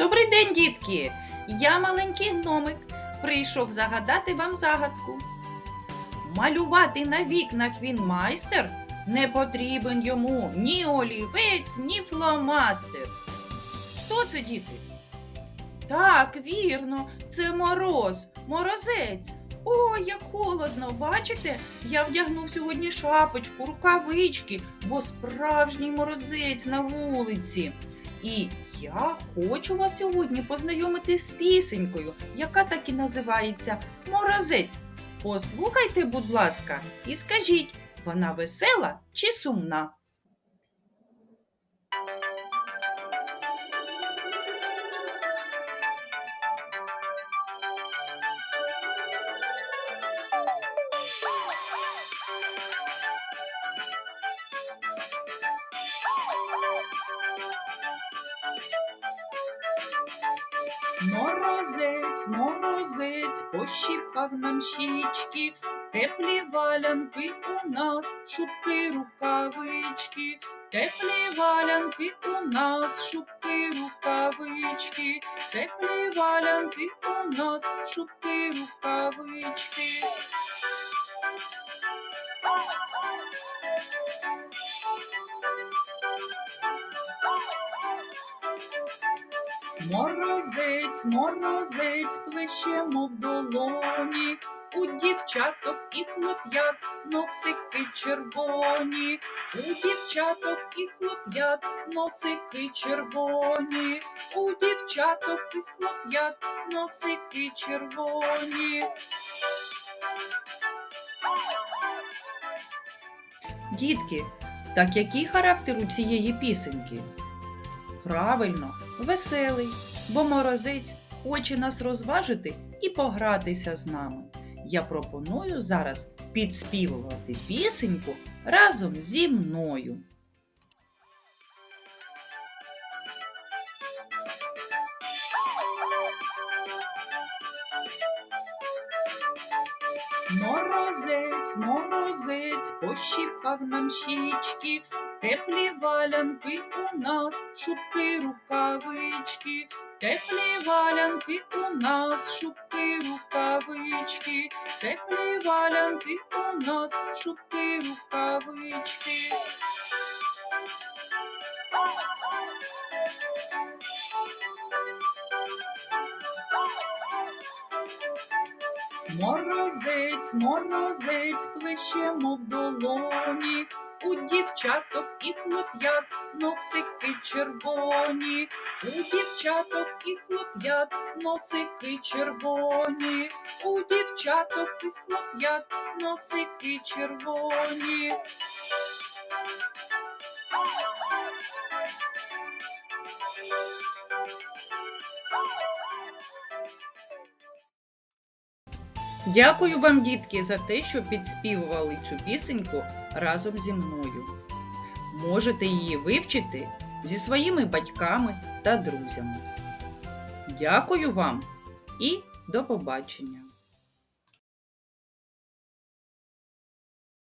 Добрий день, дітки! Я маленький гномик. Прийшов загадати вам загадку. Малювати на вікнах він майстер. Не потрібен йому ні олівець, ні фломастер. Хто це, діти? Так, вірно, це мороз, морозець. О, як холодно, бачите? Я вдягнув сьогодні шапочку, рукавички, бо справжній морозець на вулиці. І я хочу вас сьогодні познайомити з пісенькою, яка так і називається Морозець. Послухайте, будь ласка, і скажіть, вона весела чи сумна? Морозець, морозець, пощіпав нам щічки, теплі валянки у нас, шубки, рукавички, теплі валянки у нас, шубки, рукавички, теплі валянки у нас, шубки, рукавички. Морозець, морозець, плеще, мов долоні, у дівчаток і хлоп'ят носики червоні, у дівчаток і хлоп'ят носики червоні, у дівчаток і хлоп'ят носики червоні. Дітки, так який характер у цієї пісеньки? Правильно, веселий, бо морозець хоче нас розважити і погратися з нами. Я пропоную зараз підспівувати пісеньку разом зі мною. Морозець, морозець, пощіпав нам щічки, теплі валянки у нас, шубки, рукавички, теплі валянки у нас, шубки, рукавички, теплі валянки у нас, шубки, рукавички. Морозець, морозець, плеще, мов долоні, у дівчаток і хлоп'ят носики червоні, у дівчаток і хлоп'ят носики червоні, у дівчаток і хлоп'ят носики червоні. Дякую вам, дітки, за те, що підспівували цю пісеньку разом зі мною. Можете її вивчити зі своїми батьками та друзями. Дякую вам і до побачення!